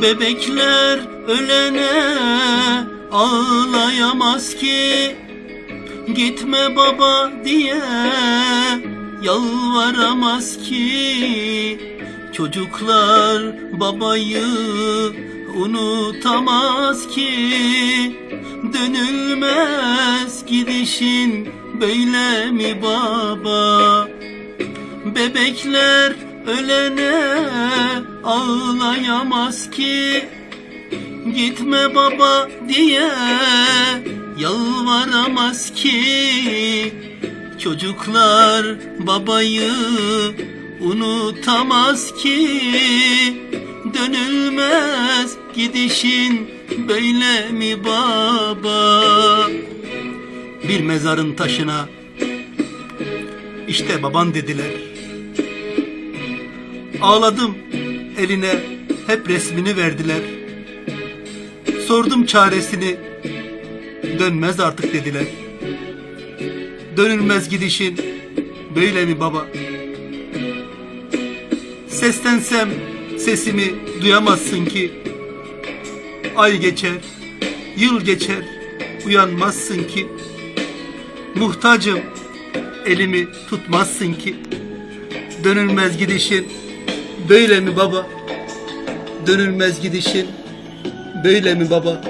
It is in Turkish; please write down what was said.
Bebekler ölene ağlayamaz ki. Gitme baba diye yalvaramaz ki. Çocuklar babayı unutamaz ki. Dönülmez gidişin böyle mi baba? Bebekler ölene ağlayamaz ki. Gitme baba diye yalvaramaz ki. Çocuklar babayı unutamaz ki. Dönülmez gidişin böyle mi baba? Bir mezarın taşına işte baban dediler Ağladım. Eline hep resmini verdiler. Sordum çaresini. Dönmez artık dediler. Dönülmez gidişin Böyle mi baba? Seslensem Sesimi duyamazsın ki. Ay geçer Yıl geçer Uyanmazsın ki. Muhtacım Elimi tutmazsın ki. Dönülmez gidişin Böyle mi baba? Dönülmez gidişin. Böyle mi baba